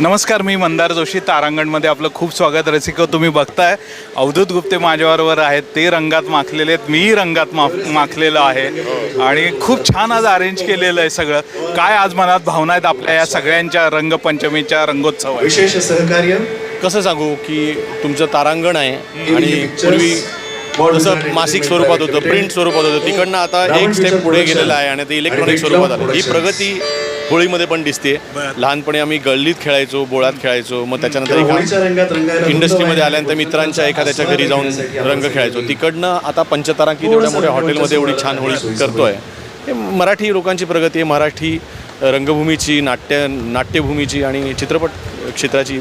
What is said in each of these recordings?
नमस्कार मी मंदार जोशी तारांगणमध्ये आपलं खूप स्वागत रसिक तुम्ही बघताय. अवधूत गुप्ते माझ्याबरोबर आहेत ते रंगात माखलेले आहेत मीही रंगात मा माखलेलं आहे. आणि खूप छान आज अरेंज केलेलं आहे सगळं. काय आज मनात भावना आहेत आपल्या या सगळ्यांच्या रंगपंचमीच्या रंगोत्सवात? विशेष सहकार्य. कसं सांगू की तुमचं तारांगण आहे आणि पूर्वी जसं मासिक स्वरूपात होतं प्रिंट स्वरूपात होतं. तिकडनं आता एक स्टेप पुढे गेलेलं आहे आणि ते इलेक्ट्रॉनिक स्वरूपात आलं. ही प्रगती होळीमध्ये पण दिसते. लहानपणी आम्ही गल्लीत खेळायचो बोळात खेळायचो. मग त्याच्यानंतर एका इंडस्ट्रीमध्ये आल्यानंतर. मित्रांच्या एखाद्याच्या घरी जाऊन रंग खेळायचो. तिकडनं आता पंचतारांकित एवढ्या मोठ्या हॉटेलमध्ये एवढी छान होळी करतोय. हे मराठी लोकांची प्रगती आहे. मराठी रंगभूमीची नाट्य नाट्यभूमीची आणि चित्रपट क्षेत्राची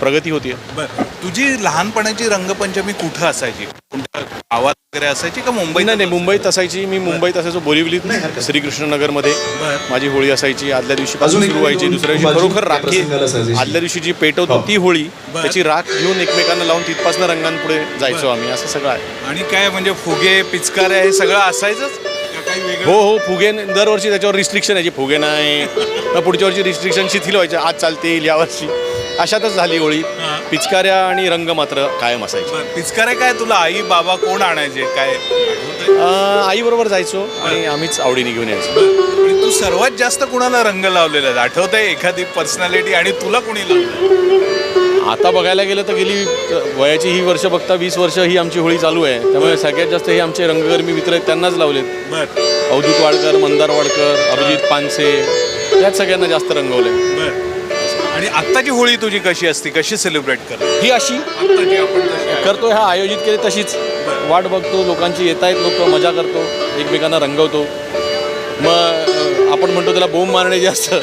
प्रगती होतीये. बरं. तुझी लहानपणाची रंगपंचमी कुठं असायची? कोणत्या गावात वगैरे असायची का मुंबईत नाही नाही मुंबईत असायची. मी मुंबईत असायचो बोरिवलीत. श्रीकृष्णनगरमध्ये. माझी होळी असायची. आदल्या दिवशी एक सुरू व्हायची. दुसऱ्या दिवशी खरोखर राखी. आदल्या दिवशी जी पेट होती हो. ती होळी. त्याची राख घेऊन एकमेकांना लावून तिथपासून रंगांपुढे जायचो आम्ही. असं सगळं आहे. आणि काय म्हणजे फुगे पिचकाऱ्या हे सगळं असायचंच? हो हो फुगे दरवर्षी त्याच्यावर रिस्ट्रिक्शन यायची फुगे नाही मग पुढच्या वर्षी रिस्ट्रिक्शन शिथिल व्हायचे. आज चालते येईल यावर्षी. अशातच झाली होळी. पिचकाऱ्या आणि रंग मात्र कायम असायचे. पिचकाऱ्या काय तुला आई बाबा कोण आणायचे? काय आठवतंय? आई बरोबर जायचो आणि आम्हीच आवडीने घेऊन यायचो. तू सर्वात जास्त कुणाला रंग लावलेला आहे? आठवतंय एखादी पर्सनॅलिटी आणि तुला कोणी लावलं आता बघायला गेलं तर गेली वयाची ही वर्ष बघता वीस वर्ष ही आमची होळी चालू आहे. त्यामुळे सगळ्यात जास्त हे आमचे रंगकर्मी मित्र आहेत त्यांनाच लावलेत. बर. अवधूत वाडकर मंदार वाडकर अभिजित पानसे यात सगळ्यांना जास्त रंगवलंय. बर. आणि आत्ताची होळी तुझी कशी असते? कशी सेलिब्रेट कर ही अशी? आत्ताची आपण जशी आहे. करतोय हा आयोजित केली तशीच. वाट बघतो लोकांची येत आहेत लोक मजा करतो एकमेकांना रंगवतो. मग आपण म्हणतो त्याला बोंब मारणे जे असतं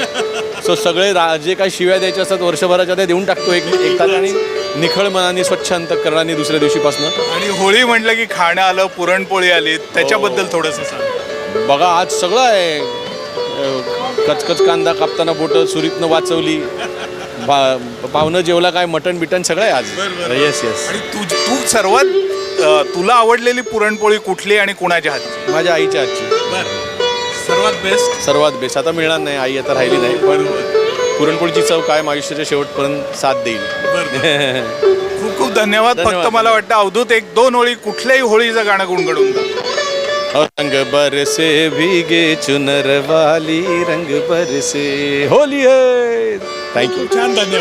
सो सगळे रा जे काही शिव्या द्यायचे असतात वर्षभराच्या त्या देऊन टाकतो एक एक आणि निखळ मनाने स्वच्छ अंतकरणाने दुसऱ्या दिवशीपासनं. आणि होळी म्हटलं की खाणं आलं पुरणपोळी आली त्याच्याबद्दल थोडंसं सांग. बघा आज सगळं आहे. कचकच कांदा कापताना बोटं सुरीतनं वाचवली. भा पाहुणं जेवला काय मटण बिटन सगळं आहे आज. येस येस आणि तू तू सर्वात तुला आवडलेली पुरणपोळी कुठली आणि कुणाच्या हातची? माझ्या आईच्या हातची. बर. सर्वात बेस्ट सर्वात बेस्ट आता मिळणार नाही आई आता राहिली नाही पण पुरणपोळीची चव कायम आयुष्याच्या शेवटपर्यंत साथ देईल. खूप खूप धन्यवाद. फक्त धन्यवाद. मला वाटतं अवधूत एक दोन होळी कुठल्याही होळीचं गाणं गुणगुणून जा. और रंग बरसे भीगे चुनर वाली रंग बरसे होली है. थँक्यू छान धन्यवाद.